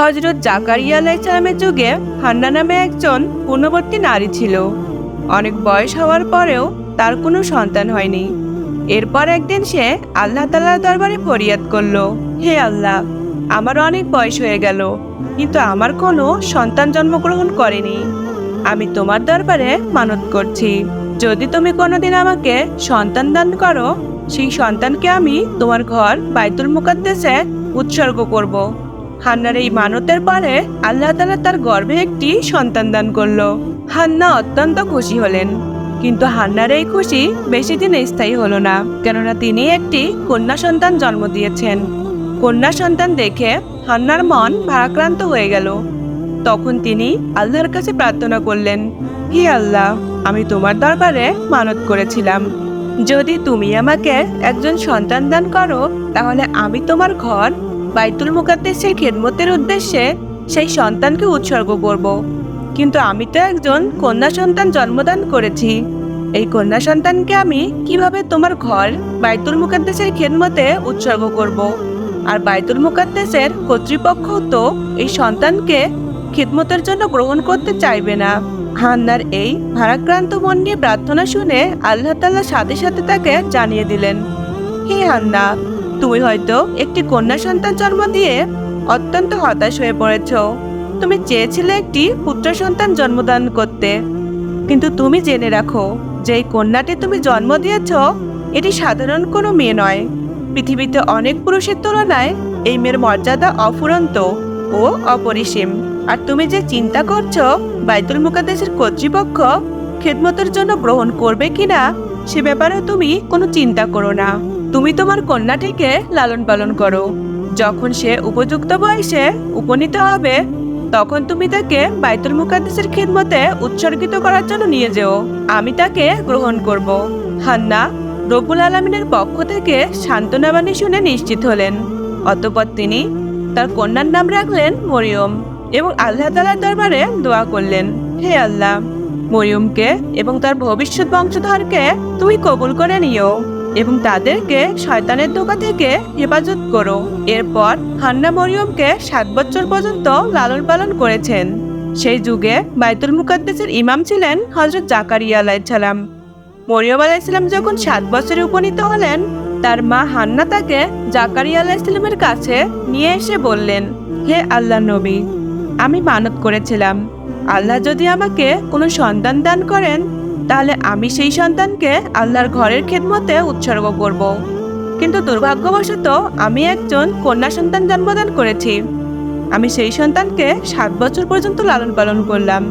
হজরত জাকারিয়া আলাইসালামের যুগে হান্না নামে একজন পূর্ণবর্তী নারী ছিল। অনেক বয়স হওয়ার পরেও তার কোনো সন্তান হয়নি। এরপর একদিন সে আল্লাহ তালার দরবারে ফরিয়াদ করল, হে আল্লাহ, আমার অনেক বয়স হয়ে গেল, কিন্তু আমার কোনো সন্তান জন্মগ্রহণ করেনি। আমি তোমার দরবারে মানত করছি। যদি তুমি কোনোদিন আমাকে সন্তান দান করো, সেই সন্তানকে আমি তোমার ঘর বাইতুল মুকাদ্দেসে উৎসর্গ করব। হান্নার এই মানতের পরে আল্লাহ তালা তার গর্ভে একটি সন্তান দান করল। হান্না অত্যন্ত খুশি হলেন। কিন্তু হান্নার এই খুশি বেশি দিন স্থায়ী হলো না, কেননা তিনি একটি কন্যা সন্তান জন্ম দিয়েছেন। কন্যা সন্তান দেখে হান্নার মন ভারাক্রান্ত হয়ে গেল। তখন তিনি আল্লাহর কাছে প্রার্থনা করলেন, হে আল্লাহ, আমি তোমার দরবারে মানত করেছিলাম। যদি তুমি আমাকে একজন সন্তান দান করো, তাহলে আমি তোমার ঘর বাইতুল মুকাদ্দেসের খেদমতের উদ্দেশ্যে সেই সন্তানকে উৎসর্গ করব। কিন্তু আমি তো একজন কন্যা সন্তান জন্মদান করেছি এই কন্যা সন্তানকে আমি কীভাবে তোমার ঘর বাইতুল মুকাদ্দেসের খেদমতে উৎসর্গ করব। আর বাইতুল মুকাদ্দেসের কর্তৃপক্ষ তো এই সন্তানকে খিদমতের জন্য গ্রহণ করতে চাইবে না হান্নার এই ভারাক্রান্ত মন নিয়ে প্রার্থনা শুনে আল্লাহ তাল্লাহ সাথে সাথে তাকে জানিয়ে দিলেন, হে হান্না তুমি হয়তো একটি কন্যা সন্তান জন্ম দিয়ে অত্যন্ত হতাশ হয়ে পড়েছ। তুমি চেয়েছিলে একটি পুত্র সন্তান জন্মদান করতে। কিন্তু তুমি জেনে রাখো যে এই কন্যাটি তুমি জন্ম দিয়েছ, এটি সাধারণ কোনো মেয়ে নয়। পৃথিবীতে অনেক পুরুষের তুলনায় এই মেয়ের মর্যাদা অফুরন্ত ও অপরিসীম। আর তুমি যে চিন্তা করছ বাইতুল মুকাদ্দেসের কর্তৃপক্ষ খেদমতের জন্য গ্রহণ করবে কিনা, সে ব্যাপারে তুমি কোনো চিন্তা করো না। তুমি তোমার কন্যাটিকে লালন পালন করো। যখন সে উপযুক্ত বয়সে উপনীত হবে, তখন তুমি তাকে বাইতুল মুকাদ্দেসের খিদমতে উৎসর্গিত করার জন্য নিয়ে যেও। আমি তাকে গ্রহণ করব। হান্না রবুল আলমিনের পক্ষ থেকে সান্ত্বনাবাণী শুনে নিশ্চিত হলেন। অতপর তিনি তার কন্যার নাম রাখলেন মরিয়ম এবং আল্লাহ তালার দরবারে দোয়া করলেন, হে আল্লাহ, মরিয়মকে এবং তার ভবিষ্যৎ বংশধরকে তুমি কবুল করে নিও। এবং তাদেরকে শয়তানের ধোকা থেকে হেফাজত করো। এরপর হান্না মরিয়মকে সাত বছর পর্যন্ত লালন পালন করেছেন। সেই যুগে বাইতুল মুকাদ্দেসের ইমাম ছিলেন হজরত জাকারিয়া আলাইসালাম মরিয়ম আলাইসালাম যখন সাত বছরে উপনীত হলেন, তার মা হান্না তাকে জাকারিয়া আলাইসালামের কাছে নিয়ে এসে বললেন, হে আল্লাহ নবী, আমি মানত করেছিলাম। আল্লাহ যদি আমাকে কোনো সন্তান দান করেন তাহলে আমি সেই সন্তানকে আল্লাহর ঘরের খেদমতে উৎসর্গ করব। কিন্তু দুর্ভাগ্যবশত আমি একজন কন্যা সন্তান জন্মদান করেছি। আমি সেই সন্তানকে সাত বছর পর্যন্ত লালন পালন করলাম।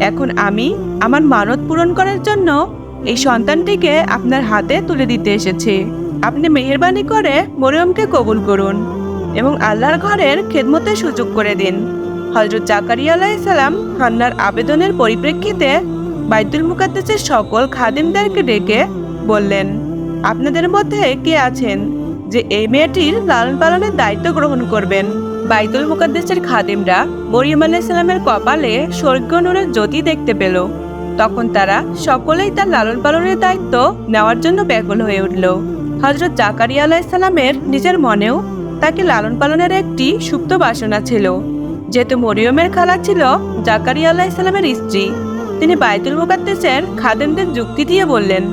এখন আমি আমার মানত পূরণ করার জন্য এই সন্তানটিকে আপনার হাতে তুলে দিতে এসেছি। আপনি মেহেরবানি করে মরিয়মকে কবুল করুন এবং আল্লাহর ঘরের খেদমতের সুযোগ করে দিন। হজরত জাকারিয়া আলাইসালাম হান্নার আবেদনের পরিপ্রেক্ষিতে বাইতুল মুকাদ্দেসের সকল খাদিমদেরকে ডেকে বললেন, আপনাদের মধ্যে কে আছেন যে এই মেয়েটির লালন পালনের দায়িত্ব গ্রহণ করবেন? বাইতুল মুকাদ্দেসের খাদিমরা মরিয়ম আলাইসালামের কপালে স্বর্গীয় নূরের জ্যোতি দেখতে পেল। তখন তারা সকলেই তার লালন পালনের দায়িত্ব নেওয়ার জন্য ব্যাকুল হয়ে উঠল। হজরত জাকারিয়া আলাইসালামের নিজের মনেও তাকে লালন পালনের একটি সুপ্ত বাসনা ছিল, যেহেতু মরিয়মের খালা ছিল জাকারিয়া আলাইসালামের স্ত্রী। তিনি বাইতুল মুকাদ্দেসের খাদেমদের যুক্তি দিয়ে বললেন,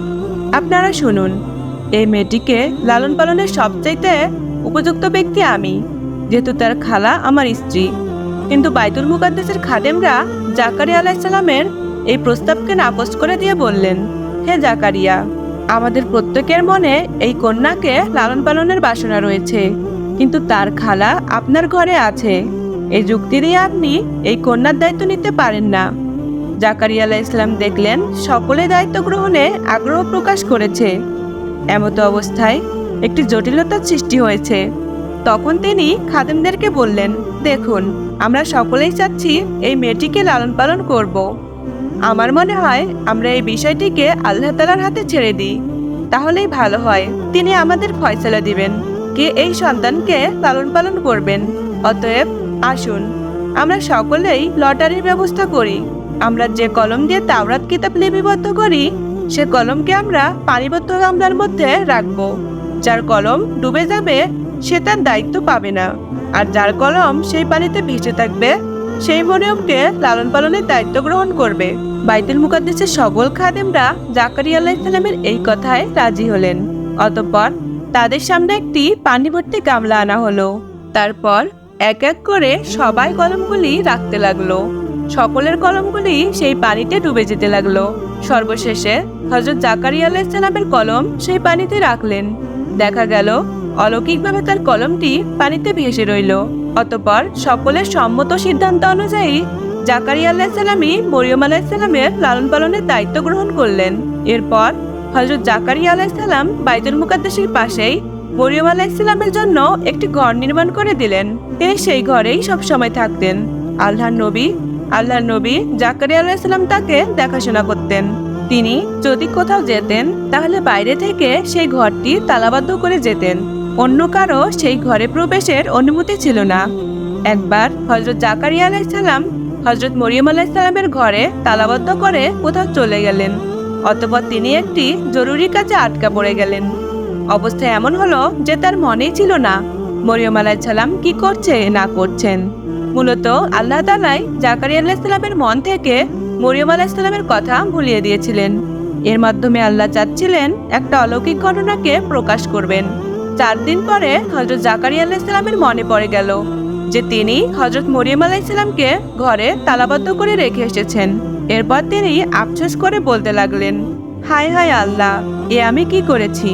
আপনারা শুনুন, এই মেয়েটিকে লালন পালনের সবচাইতে উপযুক্ত ব্যক্তি আমি, যেহেতু তার খালা আমার স্ত্রী। কিন্তু বাইতুল মুকাদ্দেসের খাদেমরা জাকারিয়া আলাইসালামের এই প্রস্তাবকে নাকচ করে দিয়ে বললেন, হে জাকারিয়া, আমাদের প্রত্যেকের মনে এই কন্যাকে লালন পালনের বাসনা রয়েছে, কিন্তু তার খালা আপনার ঘরে আছে। এই যুক্তি দিয়ে আপনি এই কন্যার দায়িত্ব নিতে পারেন না। জাকারিয়া আলাহ ইসলাম দেখলেন, সকলে দায়িত্ব গ্রহণে আগ্রহ প্রকাশ করেছে। এমতো অবস্থায় একটি জটিলতার সৃষ্টি হয়েছে। তখন তিনি খাদেমদেরকে বললেন, দেখুন, আমরা সকলেই চাচ্ছি এই মেয়েটিকে লালন পালন করব। আমার মনে হয় আমরা এই বিষয়টিকে আল্লাহ তালার হাতে ছেড়ে দিই। তাহলেই ভালো হয়, তিনি আমাদের ফয়সলা দিবেন। কে এই সন্তানকে লালন পালন করবেন? অতএব আসুন, আমরা সকলেই লটারির ব্যবস্থা করি। আমরা যে কলম দিয়ে তাওরাত কিতাব লিপিবদ্ধ করি, সে কলমকে আমরা পানিবদ্ধ গামলার মধ্যে রাখব। যার কলম ডুবে যাবে, সে তার দায়িত্ব পাবে না। আর যার কলম সেই পানিতে ভেসে থাকবে, সেই মরিয়মকে লালন পালনের দায়িত্ব গ্রহণ করবে। বাইতুল মুকাদ্দেসের সকল খাদেমরা জাকারিয়া আলাইসাল্লামের এই কথায় রাজি হলেন। অতঃপর তাদের সামনে একটি পানি ভর্তি গামলা আনা হলো। তারপর এক এক করে সবাই কলমগুলি রাখতে লাগল। সকলের কলমগুলি সেই পানিতে ডুবে যেতে লাগল। সর্বশেষে হজরত জাকারিয়া আলাইসাল্লামের কলম সেই পানিতে রাখলেন। দেখা গেল, অলৌকিকভাবে তার কলমটি পানিতে ভেসে রইল। অতপর সকলের সম্মত সিদ্ধান্ত অনুযায়ী জাকারিয়া আলাইসাল্লামই মরিয়ম আলাইসাল্লামের লালন পালনের দায়িত্ব গ্রহণ করলেন। এরপর হজরত জাকারিয়া আলাইসাল্লাম বাইতুল মুকাদ্দেসের পাশেই মরিয়ম আলাইসাল্লামের জন্য একটি ঘর নির্মাণ করে দিলেন। তিনি সেই ঘরেই সবসময় থাকতেন। আল্লাহর নবী আল্লাহর নবী জাকারিয়া আলাইসাল্লাম তাকে দেখাশোনা করতেন। তিনি যদি কোথাও যেতেন, তাহলে বাইরে থেকে সেই ঘরটি তালাবদ্ধ করে যেতেন। অন্য কারও সেই ঘরে প্রবেশের অনুমতি ছিল না। একবার হজরত জাকারিয়া আলাইসাল্লাম হজরত মরিয়ম আলাইসাল্লামের ঘরে তালাবদ্ধ করে কোথাও চলে গেলেন অতপর তিনি একটি জরুরি কাজে আটকা পড়ে গেলেন। অবস্থা এমন হলো যে তার মনেই ছিল না, মরিয়ম আলাইসাল্লাম কি করছে, না করছেন। মূলত আল্লাহ তালাই জাকারিয়া আলাইসাল্লামের মন থেকে মরিয়ম আলাইসাল্লামের কথা ভুলিয়ে দিয়েছিলেন। এর মাধ্যমে আল্লাহ চাচ্ছিলেন একটা অলৌকিক ঘটনাকে প্রকাশ করবেন। চার দিন পরে হজরত জাকারিয়া আলাইসাল্লামের মনে পড়ে গেল যে তিনি হজরত মরিয়ম আলাইসাল্লামকে ঘরে তালাবদ্ধ করে রেখে এসেছেন। এরপর তিনি আফসোস করে বলতে লাগলেন, হায় হায় আল্লাহ, এ আমি কি করেছি?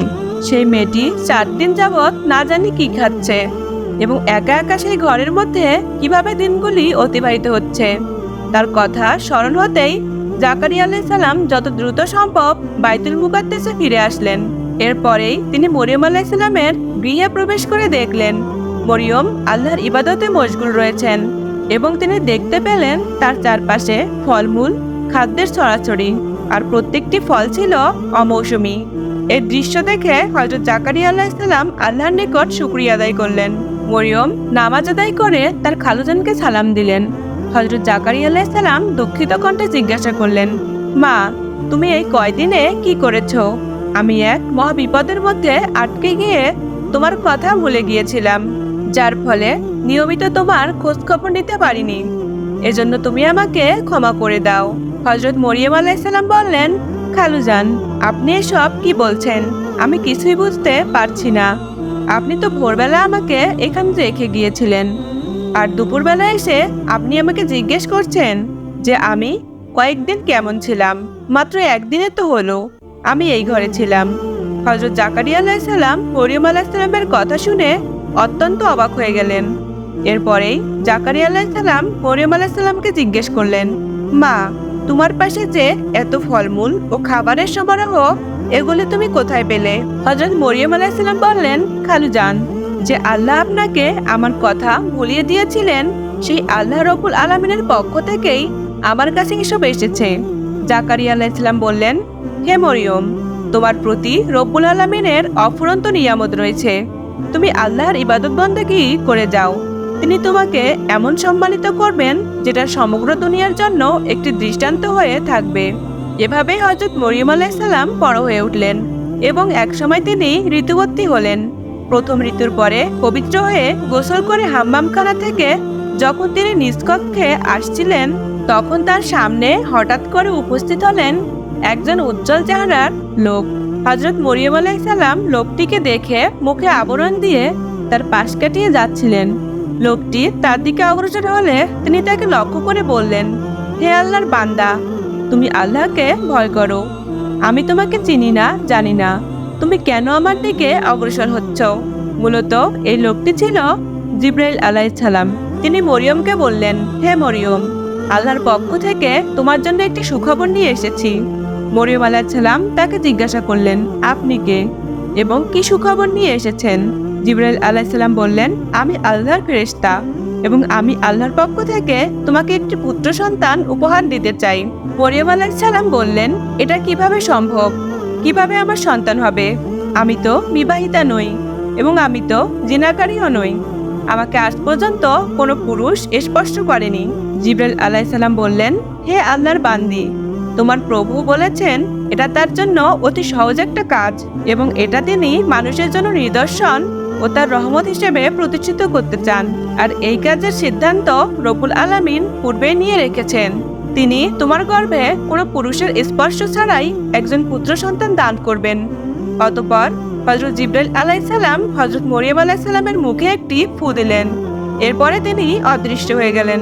সেই মেয়েটি চার দিন যাবৎ না জানি কি খাচ্ছে। এবং একা একা সেই ঘরের মধ্যে কীভাবে দিনগুলি অতিবাহিত হচ্ছে। তার কথা স্মরণ হতেই জাকারিয়া আলাইহিস সালাম যত দ্রুত সম্ভব বাইতুল মুকাদ্দেসে ফিরে আসলেন। এরপরেই তিনি মরিয়ম আলাইসাল্লামের গৃহে প্রবেশ করে দেখলেন, মরিয়ম আল্লাহর ইবাদতে মশগুল রয়েছেন এবং তিনি দেখতে পেলেন তার চারপাশে ফলমূল, খাদ্যের ছড়াছড়ি, আর প্রত্যেকটি ফল ছিল অমৌসুমী। এই দৃশ্য দেখে হজরত জাকারিয়া আলাইসাল্লাম আল্লাহর নিকট শুক্রিয়া আদায় করলেন। মরিয়ম নামাজ আদায় করে তার খালুজানকে সালাম দিলেন। হজরত জাকারিয়া আলাইসাল্লাম দুঃখিত কণ্ঠে জিজ্ঞাসা করলেন, মা, তুমি এই কয়দিনে কি করেছ? আমি এক মহা বিপদের মধ্যে আটকে গিয়ে তোমার কথা ভুলে গিয়েছিলাম, যার ফলে নিয়মিত তোমার খোঁজখবর নিতে পারিনি। এজন্য তুমি আমাকে ক্ষমা করে দাও। হজরত মরিয়ম আলাইসাল্লাম বললেন খালুজান, আপনি এসব কি বলছেন? আমি কিছুই বুঝতে পারছি না। আপনি তো ভোরবেলা আমাকে এখানে রেখে গিয়েছিলেন। আর দুপুরবেলা এসে আপনি আমাকে জিজ্ঞেস করছেন যে আমি কয়েকদিন কেমন ছিলাম। মাত্র একদিনে তো হলো, আমি এই ঘরে ছিলাম। হজরত জাকারিয়া আলাইসাল্লাম মরিয়ম আলাইসাল্লামের কথা শুনে অত্যন্ত অবাক হয়ে গেলেন। এরপরেই জাকারিয়া আলাইসাল্লাম মরিয়ম আলাইসাল্লামকে জিজ্ঞেস করলেন, মা তোমার পাশে যে এত ফলমূল ও খাবারের সমারোহ, এগুলো তুমি কোথায় পেলে? হজরত মরিয়ম আলাইসাল্লাম বললেন, খালুজান, যে আল্লাহ আপনাকে আমার কথা ভুলিয়ে দিয়েছিলেন, সেই আল্লাহ রবুল আলমিনের পক্ষ থেকেই আমার কাছে এসব এসেছে। জাকারিয়া আলাইসাল্লাম বললেন, হে মরিয়ম, তোমার প্রতি রব্বুল আলমিনের অফুরন্ত নিয়ামত রয়েছে। তুমি আল্লাহর ইবাদত বন্দেগী করে যাও। তিনি তোমাকে এমন সম্মানিত করবেন যেটা সমগ্র দুনিয়ার জন্য একটি দৃষ্টান্ত হয়ে থাকবে। এভাবেই হজরত মরিয়ম আলাইসাল্লাম বড় হয়ে উঠলেন এবং একসময় তিনি ঋতুবর্তী হলেন। প্রথম ঋতুর পরে পবিত্র হয়ে গোসল করে হাম্মামখানা থেকে যখন তিনি নিষ্কক্ষে আসছিলেন, তখন তার সামনে হঠাৎ করে উপস্থিত হলেন একজন উজ্জ্বল চেহারার লোক। হজরত মরিয়ম আলাইসাল্লাম লোকটিকে দেখে মুখে আবরণ দিয়ে তার পাশ কাটিয়ে যাচ্ছিলেন। লোকটি তার দিকে অগ্রসর হলে তিনি তাকে লক্ষ্য করে বললেন, হে আল্লাহর বান্দা, তুমি আল্লাহকে ভয় করো। আমি তোমাকে চিনি না, জানি না। তুমি কেন আমার দিকে অগ্রসর হচ্ছ? মূলত এই লোকটি ছিল জিব্রাইল আলাইসালাম তিনি মরিয়মকে বললেন, হে মরিয়ম, আল্লাহর পক্ষ থেকে তোমার জন্য একটি সুখবর নিয়ে এসেছি। মরিয়ম আলাইসালাম তাকে জিজ্ঞাসা করলেন, আপনি কে এবং কি সুখবর নিয়ে এসেছেন? জিব্রাইল আলাইসাল্লাম বললেন, আমি আল্লাহর ফেরেশতা এবং আমি আল্লাহর পক্ষ থেকে তোমাকে একটি পুত্র সন্তান উপহার দিতে চাই। মরিয়ম আলাইসাল্লাম বললেন, এটা কীভাবে সম্ভব? কীভাবে আমার সন্তান হবে? আমি তো বিবাহিতা নই এবং আমি তো জিনাকারীও নই। আমাকে আজ পর্যন্ত কোনো পুরুষ স্পর্শ করেনি। জিব্রাইল আলাইসাল্লাম বললেন, হে আল্লাহর বান্দি, তোমার প্রভু বলেছেন, এটা তার জন্য অতি সহজ একটা কাজ এবং এটা তিনি মানুষের জন্য নিদর্শন ও তার রহমত হিসেবে প্রতিষ্ঠিত করতে চান। আর এই কাজের সিদ্ধান্ত রবুল আলামিন পূর্বে নিয়ে রেখেছেন। তিনি, তোমার গর্ভে কোনো পুরুষের স্পর্শ ছাড়াই একজন পুত্র সন্তান দান করবেন। অতপর হজরত জিব্রাইল আলাইসাল্লাম হজরত মরিয়ম আলাইসাল্লামের মুখে একটি ফু দিলেন। এরপরে তিনি অদৃশ্য হয়ে গেলেন।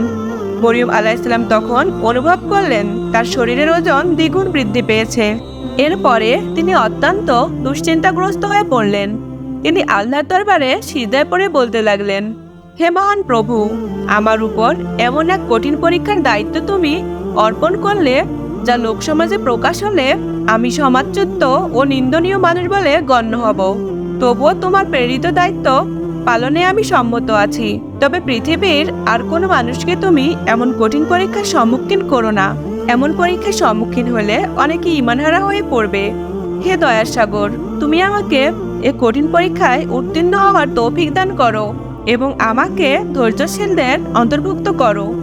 মরিয়ম আলাইসাল্লাম তখন অনুভব করলেন, তার শরীরের ওজন দ্বিগুণ বৃদ্ধি পেয়েছে। এরপরে তিনি অত্যন্ত দুশ্চিন্তাগ্রস্ত হয়ে পড়লেন। তিনি আল্লাহর দরবারে সিদ্ধায় পড়ে বলতে লাগলেন, হে মহান প্রভু, আমার উপর এমন এক কঠিন পরীক্ষার দায়িত্ব তুমি অর্পণ করলে, যা লোকসমাজে প্রকাশ হলে আমি সমাজচ্যুত ও নিন্দনীয় মানুষ বলে গণ্য হব। তবুও তোমার প্রেরিত দায়িত্ব পালনে আমি সম্মত আছি। তবে পৃথিবীর আর কোনো মানুষকে তুমি এমন কঠিন পরীক্ষার সম্মুখীন করো না। এমন পরীক্ষার সম্মুখীন হলে অনেকে ইমানহারা হয়ে পড়বে। হে দয়ার সাগর, তুমি আমাকে এ কঠিন পরীক্ষায় উত্তীর্ণ হওয়ার তৌফিক দান করো এবং আমাকে ধৈর্যশীলদের অন্তর্ভুক্ত করো।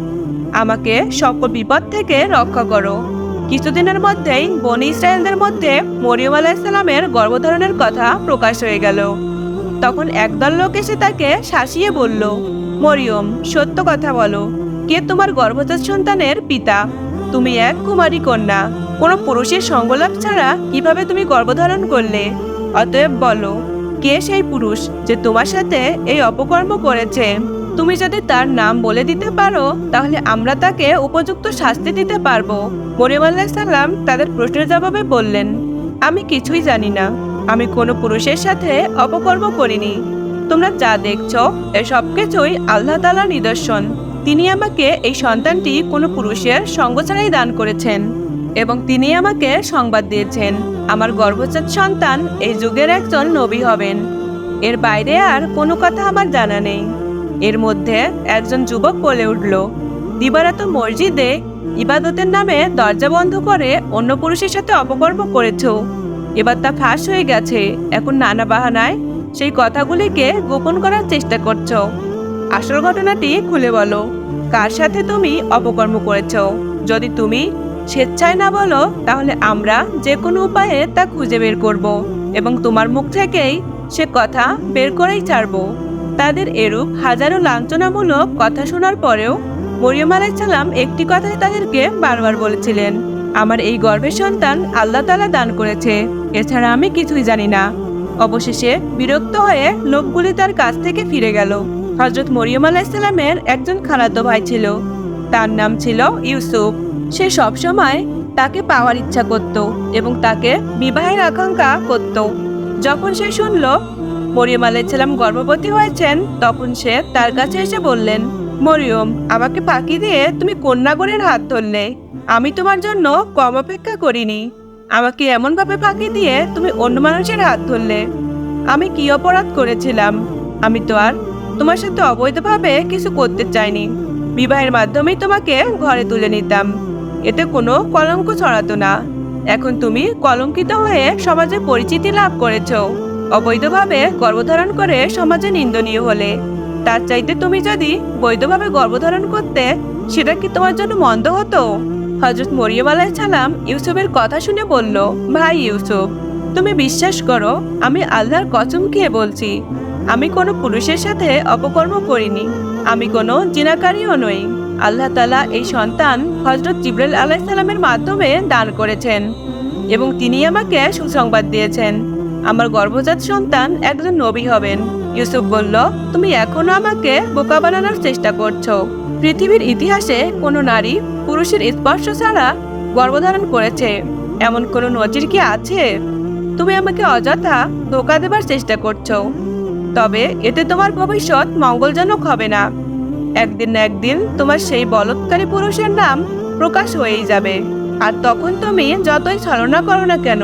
আমাকে সকল বিপদ থেকে রক্ষা করো। কিছুদিনের মধ্যেই বনি ইসরায়েলদের মধ্যে মরিয়ম আলাহিসাল্লামের গর্ভধারণের কথা প্রকাশ হয়ে গেল। তখন একদল লোক এসে তাকে শাসিয়ে বলল, মরিয়ম, সত্য কথা বলো। কে তোমার গর্ভজাত সন্তানের পিতা? তুমি এক কুমারী কন্যা। কোনো পুরুষের সঙ্গলাভ ছাড়া কীভাবে তুমি গর্ভধারণ করলে? অতএব বলো, কে সেই পুরুষ যে তোমার সাথে এই অপকর্ম করেছে? তুমি যদি তার নাম বলে দিতে পারো, তাহলে আমরা তাকে উপযুক্ত শাস্তি দিতে পারব। মরিয়ম আল্লাহ সাল্লাম তাদের প্রশ্নের জবাবে বললেন, আমি কিছুই জানি না। আমি কোনো পুরুষের সাথে অপকর্ম করিনি। তোমরা যা দেখছ এসব কিছুই আল্লাহ তালার নিদর্শন। তিনি আমাকে এই সন্তানটি কোনো পুরুষের সঙ্গ ছাড়াই দান করেছেন। এবং তিনি আমাকে সংবাদ দিয়েছেন, আমার গর্ভজাত সন্তান এই যুগের একজন নবী হবেন। এর বাইরে আর কোনো কথা আমার জানা নেই। এর মধ্যে একজন যুবক বলে উঠল, দিবারাত মসজিদে ইবাদতের নামে দরজা বন্ধ করে অন্য পুরুষের সাথে অপকর্ম করেছ। এবার তা ফাঁস হয়ে গেছে। এখন নানা বাহানায় সেই কথাগুলিকে গোপন করার চেষ্টা করছ। আসল ঘটনাটি খুলে বলো। কার সাথে তুমি অপকর্ম করেছ? যদি তুমি স্বেচ্ছায় না বলো, তাহলে আমরা যে কোনো উপায়ে তা খুঁজে বের করব এবং তোমার মুখ থেকেই সে কথা বের করেই ছাড়বো। তাদের এরূপ হাজারো লাঞ্ছনামূলক কথা শোনার পরেও মরিয়ম আলাইসাল্লাম একটি কথাই তাদেরকে বারবার বলেছিলেন, আমার এই গর্ভের সন্তান আল্লাহ তালা দান করেছে, এছাড়া আমি কিছুই জানি না। অবশেষে বিরক্ত হয়ে লোকগুলি তার কাছ থেকে ফিরে গেল। হজরত মরিয়ম আলাইসাল্লামের একজন খালাতো ভাই ছিল, তার নাম ছিল ইউসুফ। সে সবসময় তাকে পাওয়ার ইচ্ছা করত এবং তাকে বিবাহের আকাঙ্ক্ষা করত। যখন সে শুনল মরিয়ম আলাইসাল্লাম গর্ভবতী হয়েছেন, তখন সে তার কাছে এসে বললেন, মরিয়ম, আমাকে ফাঁকি দিয়ে তুমি কন্যাগণের হাত ধরলে। আমি তোমার জন্য কম অপেক্ষা করিনি। আমাকে এমনভাবে ফাঁকি দিয়ে তুমি অন্য মানুষের হাত ধরলে। আমি কি অপরাধ করেছিলাম? আমি তো আর তোমার সাথে অবৈধভাবে কিছু করতে চাইনি। বিবাহের মাধ্যমেই তোমাকে ঘরে তুলে নিতাম। এতে কোনো কলঙ্ক ছড়াতো না। এখন তুমি কলঙ্কিত হয়ে সমাজে পরিচিতি লাভ করেছ। অবৈধভাবে গর্ভধারণ করে সমাজে নিন্দনীয় হলে। তার চাইতে তুমি যদি বৈধভাবে গর্ভধারণ করতে, সেটা কি তোমার জন্য মন্দ হতো? হজরত মরিয়ম আলাহ সালাম ইউসুফের কথা শুনে বলল, ভাই ইউসুফ, তুমি বিশ্বাস করো, আমি আল্লাহর কসম খেয়ে বলছি। আমি কোনো পুরুষের সাথে অপকর্ম করিনি। আমি কোনো জিনাকারীও নই। আল্লাহ তালা এই সন্তান হজরত জিব্রাইল আলাহ সালামের মাধ্যমে দান করেছেন এবং তিনি আমাকে সুসংবাদ দিয়েছেন। আমার গর্ভজাত সন্তান একজন নবী হবেন। ইউসুফ বলল, তুমি এখনও আমাকে বোকা বানানোর চেষ্টা করছ। পৃথিবীর ইতিহাসে কোনো নারী পুরুষের স্পর্শ ছাড়া গর্ভধারণ করেছে। এমন কোনো নজির কি আছে? তুমি আমাকে অযথা ধোকা দেবার চেষ্টা করছ। তবে এতে তোমার ভবিষ্যৎ মঙ্গলজনক হবে না। একদিন না একদিন তোমার সেই বলৎকারী পুরুষের নাম প্রকাশ হয়েই যাবে। আর তখন তুমি যতই ছলনা করো না কেন,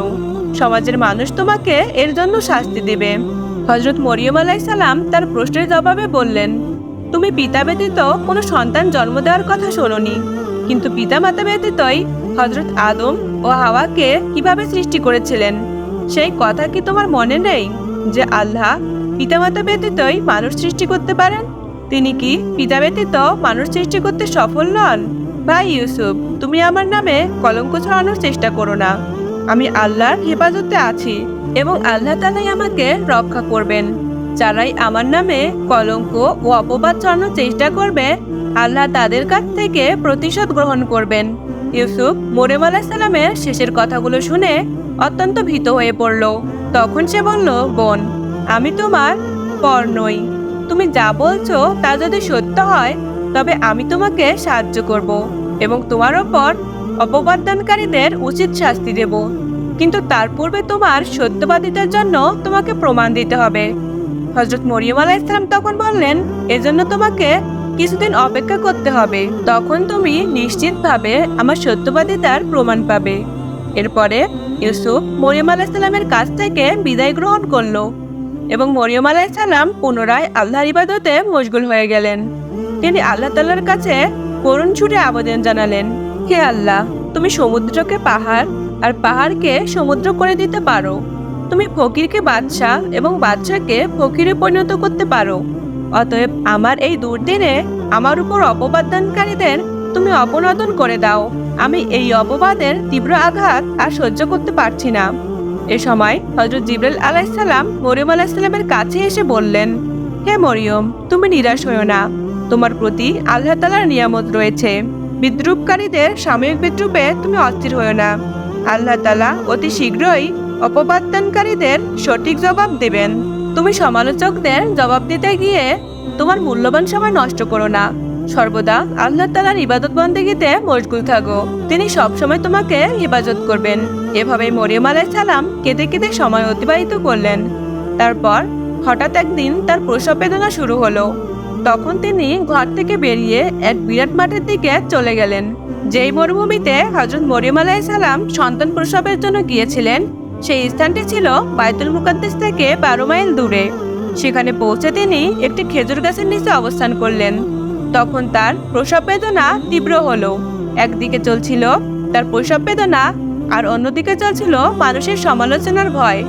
সমাজের মানুষ তোমাকে এর জন্য শাস্তি দিবে। হজরত মরিয়ম আলাইসাল্লাম তার প্রশ্নের জবাবে বললেন, তুমি পিতা ব্যতীত কোনো সন্তান জন্ম দেওয়ার কথা শোনোনি। কিন্তু পিতা মাতা ব্যতীতই হজরত আদম ও হাওয়াকে কীভাবে সৃষ্টি করেছিলেন? সেই কথা কি তোমার মনে নেই যে আল্লাহ পিতামাতা ব্যতীতই মানুষ সৃষ্টি করতে পারেন? তিনি কি পিতা ব্যতীত মানুষ সৃষ্টি করতে সফল নন? ভাই ইউসুফ, তুমি আমার নামে কলঙ্ক ছড়ানোর চেষ্টা করো না। আমি আল্লাহর হেফাজতে আছি এবং আল্লাহ তালাই আমাকে রক্ষা করবেন। যারাই আমার নামে কলঙ্ক ও অপবাদ ছড়ানোর চেষ্টা করবে, আল্লাহ তাদের কাছ থেকে প্রতিশোধ গ্রহণ করবেন। ইউসুফ মোরেম আলাহিসাল্লামের শেষের কথাগুলো শুনে অত্যন্ত ভীত হয়ে পড়ল। তখন সে বলল, বোন, আমি তোমার পর নই। তুমি যা বলছো তা যদি সত্য হয়, তবে আমি তোমাকে সাহায্য করব এবং তোমার ওপর অপবাদদানকারীদের উচিত শাস্তি দেব। কিন্তু তার পূর্বে তোমার সত্যবাদিতার জন্য তোমাকে প্রমাণ দিতে হবে। হজরত মরিয়ম আলাইসালাম তখন বললেন, এজন্য তোমাকে কিছুদিন অপেক্ষা করতে হবে। তখন তুমি নিশ্চিতভাবে আমার সত্যবাদিতার প্রমাণ পাবে। এরপরে ইউসুফ মরিয়ম আলাইসাল্লামের কাছ থেকে বিদায় গ্রহণ করল। এবং মরিয়ম আলাইসাল্লাম পুনরায় আল্লাহর ইবাদতে মশগুল হয়ে গেলেন। তিনি আল্লাহ তাল্লার কাছে করুণ ছুটে আবেদন জানালেন হে আল্লাহ তুমি সমুদ্রকে পাহাড় আর পাহাড়কে সমুদ্র করে দিতে পারো। তুমি ফকিরকে বাদশাহ এবং বাদশাকে ফকিরে পরিণত করতে পারো। অতএব আমার এই দুর্দিনে আমার উপর অপবাদদানকারীদের তুমি অপনদন করে দাও। আমি এই অপবাদের তীব্র আঘাত আর সহ্য করতে পারছি না। এ সময় হজরত জিবরাল আলাইসাল্লাম মরিয়ম আলাইসাল্লামের কাছে এসে বললেন, হে মরিয়ম, তুমি নিরাশ হও না। তোমার প্রতি আল্লাহ তালার নিয়ামত রয়েছে। বিদ্রুপকারীদের সাময়িক বিদ্রুপে তুমি অস্থির হও না। আল্লাহ তালা অতি শীঘ্রই অপবাদদানকারীদের সঠিক জবাব দেবেন। তুমি সমালোচকদের জবাব দিতে গিয়ে তোমার মূল্যবান সময় নষ্ট করো না। সর্বদা আল্লাহ তালার ইবাদত বন্দেগীতে মশগুল থাকো। তিনি সবসময় তোমাকে হেফাজত করবেন। এভাবে মরিয়ম সালাম কেঁদে কেঁদে সময় অতিবাহিত করলেন। তারপর হঠাৎ একদিন তার প্রসব বেদনা শুরু হলো। তখন তিনি ঘর থেকে বেরিয়ে এক বিরাট মাঠের দিকে চলে গেলেন। যেই মরুভূমিতে হজরত মরিয়ম সালাম সন্তান প্রসবের জন্য গিয়েছিলেন, সেই স্থানটি ছিল বায়তুল মুকাদ্দেস থেকে বারো মাইল দূরে। সেখানে পৌঁছে তিনি একটি খেজুর গাছের নিচে অবস্থান করলেন। তখন তার প্রসব বেদনা তীব্র হলো। একদিকে চলছিল তার প্রসব বেদনা আর অন্যদিকে চলছিল মানুষের সমালোচনার ভয়।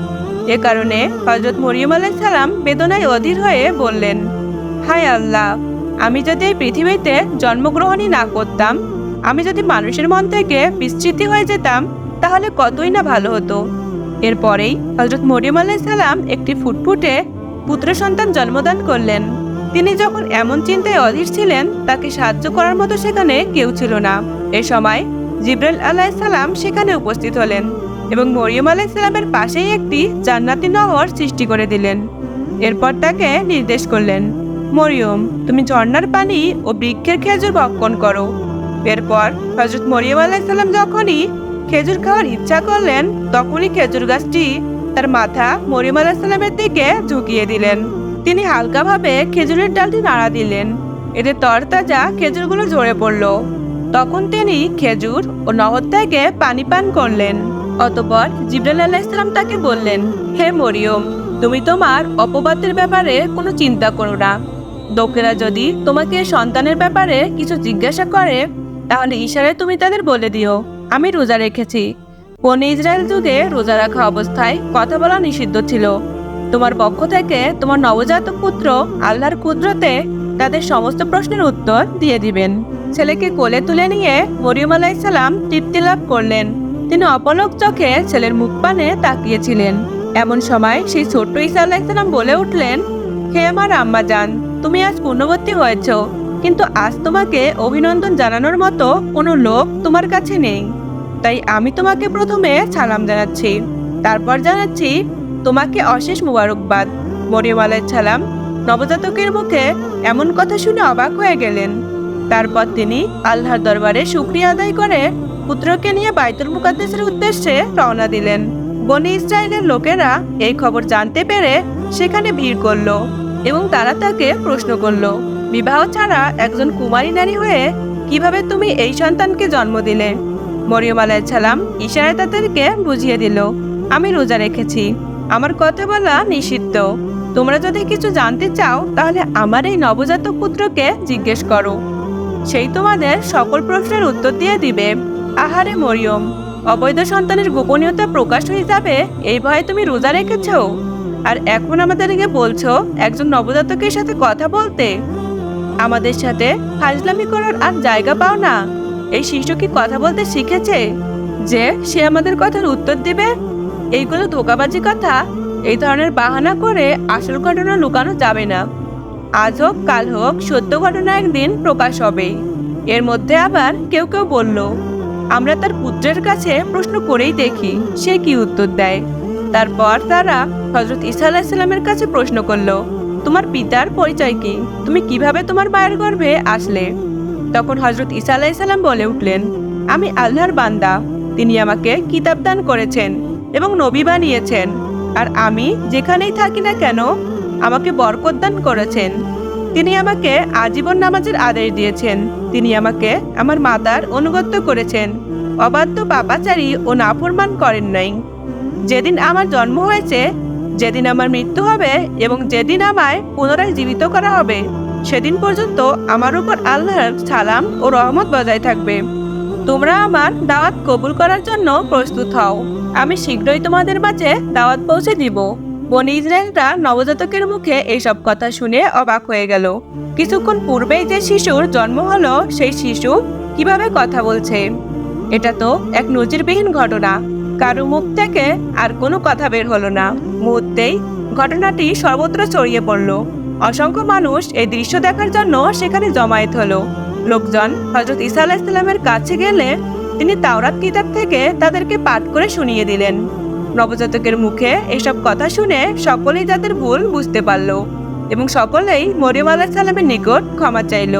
এ কারণে হজরত মরিয়ম আলাহ সালাম বেদনায় অধীর হয়ে বললেন, হায় আল্লাহ, আমি যদি এই পৃথিবীতে জন্মগ্রহণই না করতাম, আমি যদি মানুষের মন থেকে বিস্তৃতি হয়ে যেতাম, তাহলে কতই না ভালো হতো? এরপরেই হজরত মরিয়ম আলাহ সালাম একটি ফুটফুটে পুত্র সন্তান জন্মদান করলেন। তিনি যখন এমন চিন্তায় অধীর ছিলেন, তাকে সাহায্য করার মতো সেখানে কেউ ছিল না। এ সময় জিব্রাইল আলাইসাল্লাম সেখানে উপস্থিত হলেন এবং মরিয়ম আলাইসাল্লামের পাশেই একটি জান্নাতি নহর সৃষ্টি করে দিলেন। এরপর তাকে নির্দেশ করলেন, মরিয়ম, তুমি ঝর্ণার পানি ও বৃক্ষের খেজুর ভক্ষণ করো। এরপর হজরত মরিয়ম আলাইসাল্লাম যখনই খেজুর খাওয়ার ইচ্ছা করলেন, তখনই খেজুর গাছটি তার মাথা মরিয়ম আলাইসাল্লামের দিকে ঝুঁকিয়ে দিলেন। তিনি হালকাভাবে খেজুরের ডালটি নাড়া দিলেন। এতে তরতাজা খেজুরগুলো ঝরে পড়ল। তখন তিনি খেজুর ও নহর থেকে পানি পান করলেন। অতপর জিব্রাইল আলাইসালাম তাকে বললেন, হে মরিয়ম, তুমি তোমার অপবাদের ব্যাপারে কোনো চিন্তা করো না। লোকেরা যদি তোমাকে সন্তানের ব্যাপারে কিছু জিজ্ঞাসা করে, তাহলে ইশারায় তুমি তাদের বলে দিও, আমি রোজা রেখেছি। বনে ইসরায়েল যুগে রোজা রাখা অবস্থায় কথা বলা নিষিদ্ধ ছিল। তোমার পক্ষ থেকে তোমার নবজাতক পুত্র আল্লাহর কুদরতে তাদের সমস্ত প্রশ্নের উত্তর দিয়ে দিবেন। ছেলেকে কোলে তুলে নিয়ে মরিয়ম আলাইসাল্লাম তৃপ্তি লাভ করলেন। তিনি অপলক চোখে ছেলের মুখ পানে তাকিয়েছিলেন। এমন সময় সেই ছোট্ট ঈসা আলাইসাল্লাম বলে উঠলেন, হে আমার আম্মা যান তুমি আজ পূর্ণবর্তী হয়েছ, কিন্তু আজ তোমাকে অভিনন্দন জানানোর মতো কোনো লোক তোমার কাছে নেই। তাই আমি তোমাকে প্রথমে সালাম জানাচ্ছি, তারপর জানাচ্ছি তোমাকে অশেষ মুবারকবাদ। মরিয়ম আলাইসালাম নবজাতকের মুখে এমন কথা শুনে অবাক হয়ে গেলেন। তারপর তিনি আল্লাহর দরবারে শুক্রিয়া আদায় করে পুত্রকে নিয়ে বাইতুল মুকাদ্দেসের উদ্দেশ্যে রওনা দিলেন। বনি ইসরায়েলের লোকেরা এই খবর জানতে পেরে সেখানে ভিড় করল এবং তারা তাকে প্রশ্ন করল, বিবাহ ছাড়া একজন কুমারী নারী হয়ে কীভাবে তুমি এই সন্তানকে জন্ম দিলে? মরিয়ম আলাইসালাম ইশারায় তাদেরকে বুঝিয়ে দিল, আমি রোজা রেখেছি, আমার কথা বলা নিষিদ্ধ। তোমরা যদি কিছু জানতে চাও, তাহলে আমার এই নবজাতক পুত্রকে জিজ্ঞেস করো। সেই তোমাদের সকল প্রশ্নের উত্তর দিয়ে দিবে। আহারে মরিয়ম, অবৈধ সন্তানের গোপনীয়তা প্রকাশ হয়ে যাবে এই ভয়ে তুমি রোজা রেখেছ? আর এখন আমাদেরকে বলছো একজন নবজাতকের সাথে কথা বলতে। আমাদের সাথে ফাজলামি করার আর জায়গা পাও না। এই শিশু কি কথা বলতে শিখেছে? যে সে আমাদের কথার উত্তর দেবে? এইগুলো ধোকাবাজি কথা। এই ধরনের বাহানা করে আসল ঘটনা লুকানো যাবে না। আজ হোক, কাল হোক, সত্য ঘটনা একদিন প্রকাশ হবে। এর মধ্যে আবার কেউ কেউ বলল, আমরা তার পুত্রের কাছে প্রশ্ন করেই দেখি, সে কি উত্তর দেয়? তারপর তারা হজরত ইসা আলাহিসাল্লামের কাছে প্রশ্ন করল, তোমার পিতার পরিচয় কি? তুমি কীভাবে তোমার মায়ের গর্ভে আসলে? তখন হজরত ইসা আলাহিসাল্লাম বলে উঠলেন, আমি আল্লাহর বান্দা, তিনি আমাকে কিতাব দান করেছেন এবং নবী বানিয়েছেন, আর আমি যেখানেই থাকি না কেন আমাকে বরকত দান করেছেন। তিনি আমাকে আজীবন নামাজের আদেশ দিয়েছেন। তিনি আমাকে আমার মাতার অনুগত্য করেছেন। অবাধ্য পাপাচারী ও নাফরমান করেন নাই। যেদিন আমার জন্ম হয়েছে, যেদিন আমার মৃত্যু হবে এবং যেদিন আমায় পুনরায় জীবিত করা হবে, সেদিন পর্যন্ত আমার উপর আল্লাহর সালাম ও রহমত বজায় থাকবে। তোমরা আমার দাওয়াত কবুল করার জন্য প্রস্তুত হও। আমি শীঘ্রই তোমাদের মাঝে দাওয়াত পৌঁছে দিব। বনি ইসরায়েলরা নবজাতকের মুখে এইসব কথা শুনে অবাক হয়ে গেল। কিছুক্ষণ পূর্বেই যে শিশুর জন্ম হলো, সেই শিশু কীভাবে কথা বলছে? এটা তো এক নজিরবিহীন ঘটনা। কারও মুখ থেকে আর কোনো কথা বের হলো না। মুহূর্তেই ঘটনাটি সর্বত্র ছড়িয়ে পড়ল। অসংখ্য মানুষ এই দৃশ্য দেখার জন্য সেখানে জমায়েত হলো। লোকজন হজরত ইসা আলাহিসাল্লামের কাছে গেলে তিনি তাওরাত কিতাব থেকে তাদেরকে পাঠ করে শুনিয়ে দিলেন। নবজাতকের মুখে এসব কথা শুনে সকলেই তাদের ভুল বুঝতে পারল এবং সকলেই মরিয়ম আলাহিসাল্লামের নিকট ক্ষমা চাইল।